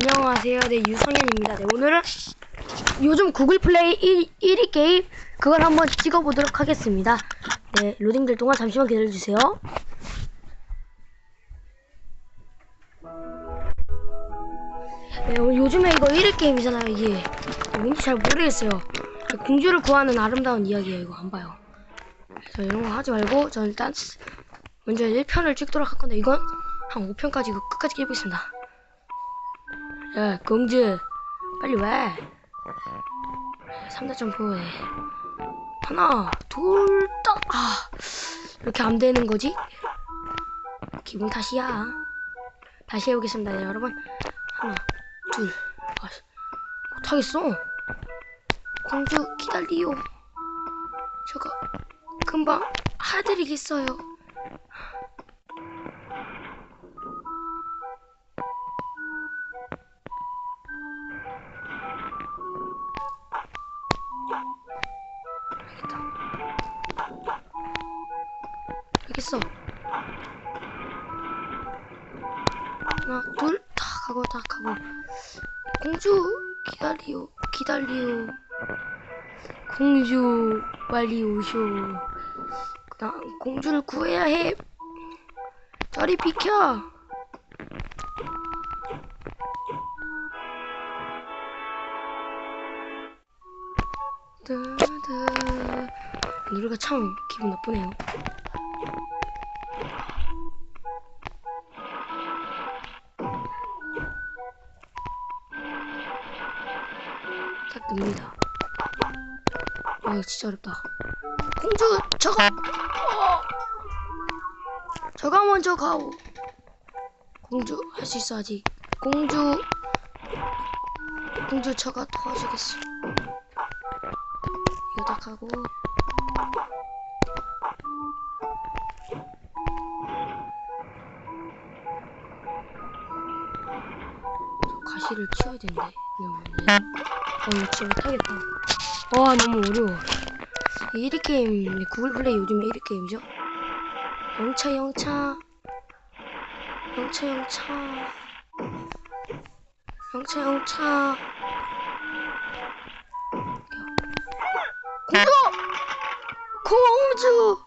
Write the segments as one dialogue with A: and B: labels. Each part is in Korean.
A: 안녕하세요. 네, 유성현입니다. 네, 오늘은 요즘 구글 플레이 1, 1위 게임 그걸 한번 찍어보도록 하겠습니다. 네, 로딩될 동안 잠시만 기다려주세요. 네, 요즘에 이거 1위 게임이잖아요, 이게. 뭔지 잘 모르겠어요. 공주를 구하는 아름다운 이야기예요, 이거 안 봐요. 그래서 이런 거 하지 말고, 저는 일단 먼저 1편을 찍도록 할 건데, 이건 한 5편까지 이거 끝까지 깨보겠습니다. 야, 공주, 빨리 와. 3대 점프해. 하나, 둘, 딱, 아, 이렇게 안 되는 거지? 기분 탓이야. 다시 해보겠습니다, 네, 여러분. 하나, 둘, 아, 못하겠어. 공주, 기다리요. 제가 금방 해드리겠어요. 알겠어. 하나, 둘, 다 가고, 다 가고. 공주, 기다리오, 기다리오. 공주, 빨리 오쇼. 나 공주를 구해야 해. 저리 비켜. 따다. 노래가 참 기분 나쁘네요. 딱 듭니다. 아, 이거 진짜 어렵다. 공주! 어! 저가 먼저 가오. 공주, 할 수 있어, 아직. 공주, 공주, 저가 도와주겠어. 이거 딱 하고. 저 가시를 치워야. 이러면은. 어, 진짜 못하겠다. 와, 너무 어려워. 1위 게임, 구글 플레이 요즘 1위 게임이죠? 영차, 영차. 영차, 영차. 영차, 영차. 공주! 공주!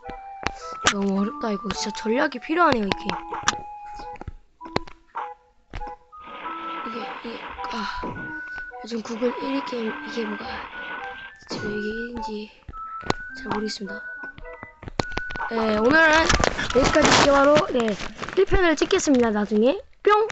A: 너무 어렵다, 이거. 진짜 전략이 필요하네요, 이 게임. 이게, 이게, 아. 요즘 구글 1위 게임, 이게 뭐가, 지금 이게 1인지 잘 모르겠습니다. 네, 오늘은 여기까지 기와로, 네, 1편을 찍겠습니다, 나중에. 뿅!